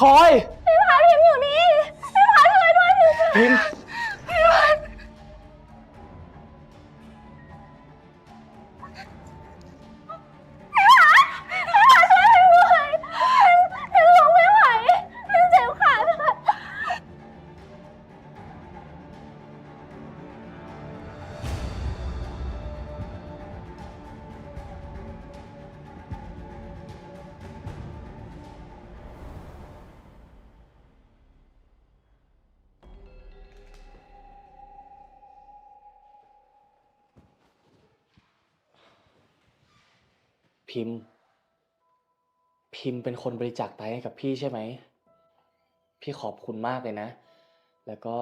พลอย พี่พัดพิมพ์อยู่นี่ พี่พัดช่วยด้วยพิม พิมพ์ พิมพ์เป็นคนบริจาคไตให้กับพี่ใช่ไหม พี่ขอบคุณมากเลยนะ แล้วก็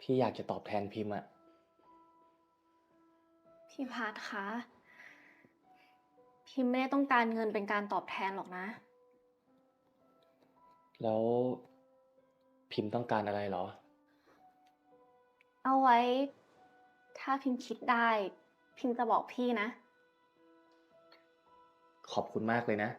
พี่อยากจะตอบแทนพิมพ์อะพี่พัดคะ พิมพ์ไม่ได้ต้องการเงินเป็นการตอบแทนหรอกนะ แล้วพิมพ์ต้องการอะไรเหรอ เอาไว้ ถ้าพิมพ์คิดได้ พิมพ์จะบอกพี่นะ ขอบคุณมากเลยนะ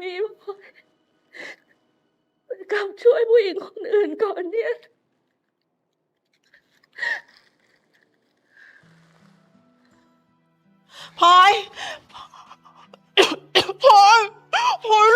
มีพลอยแต่กลับช่วยผู้หญิงคนอื่นก่อนเนี่ยพลอยพลอยพลอย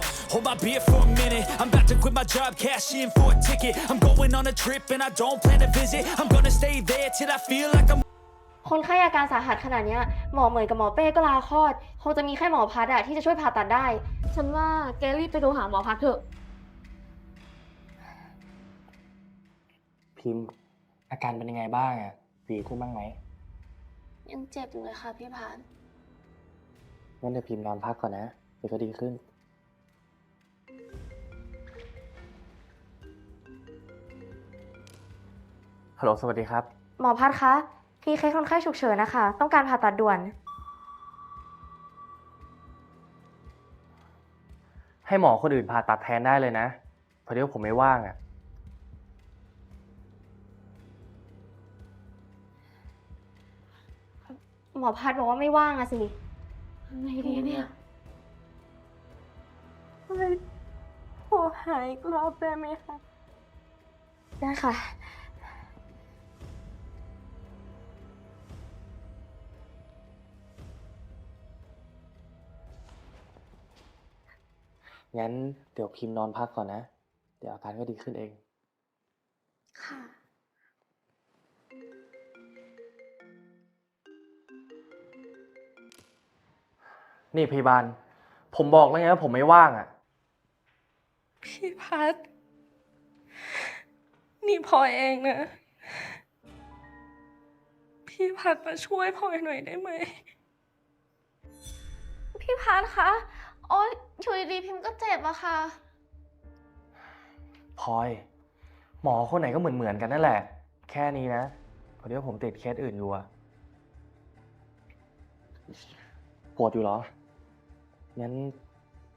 Hold my beer for a minute. I'm about to quit my job, cash in for a ticket. I'm going on a trip and I don't plan to visit. I'm gonna stay there till I feel like I'm คนไข้อาการสาหัสขนาดเนี้ยหมอเหมยกับหมอเป้ก็ลาคลอด คงจะมีแค่หมอพัดอะที่จะช่วยผ่าตัดได้ ฉันว่าแกรีบไปโทรหาหมอพัดเถอะ พิมพ์ อาการเป็นยังไงบ้างอะดีขึ้นบ้างไหมยังเจ็บอยู่เลยค่ะพี่พัดงั้นเดี๋ยวพิมพ์นอนพักก่อนนะเดี๋ยวก็ดีขึ้น ฮัลโหลสวัสดีครับ หมอพัดคะพี่เคสคนไข้ฉุกเฉินนะคะ ต้องการผ่าตัดด่วน ให้หมอคนอื่นผ่าตัดแทนได้เลยนะพอดีว่าผมไม่ว่างอะหมอพัดบอกว่าไม่ว่างอะสิไงดีเนี่ยขอหายอีกรอบได้ไหมคะ ได้ค่ะ งั้นเดี๋ยวพิมพ์นอนพักก่อนนะ เดี๋ยวอาการก็ดีขึ้นเอง ค่ะ นี่พยาบาล ผมบอกแล้วไงว่าผมไม่ว่างอะพี่พัด นี่พลอยเองนะ พี่พัดมาช่วยพลอยหน่อยได้ไหม พี่พัดคะ โอ๊ยอยู่ดีๆพิมพ์ก็เจ็บอะค่ะ พลอย หมอคนไหนก็เหมือนเหมือนๆกันนั่นแหละ แค่นี้นะพอดีว่าผมติดเคสอื่นอยู่อะปวดอยู่เหรอ งั้น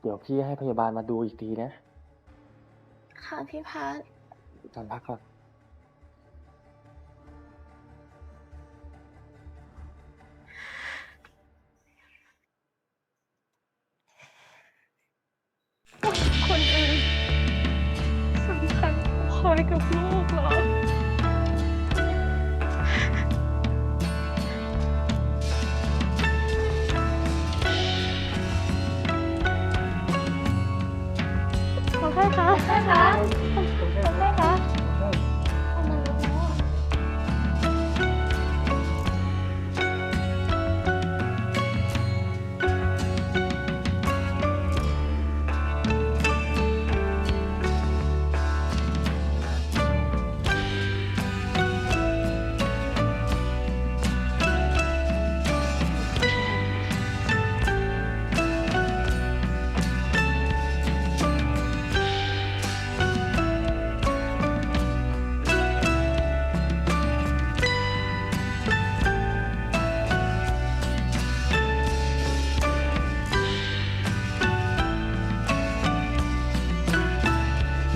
เดี๋ยวพี่ให้พยาบาลมาดูอีกทีนะ ค่ะพี่พัดนอนพักก่อน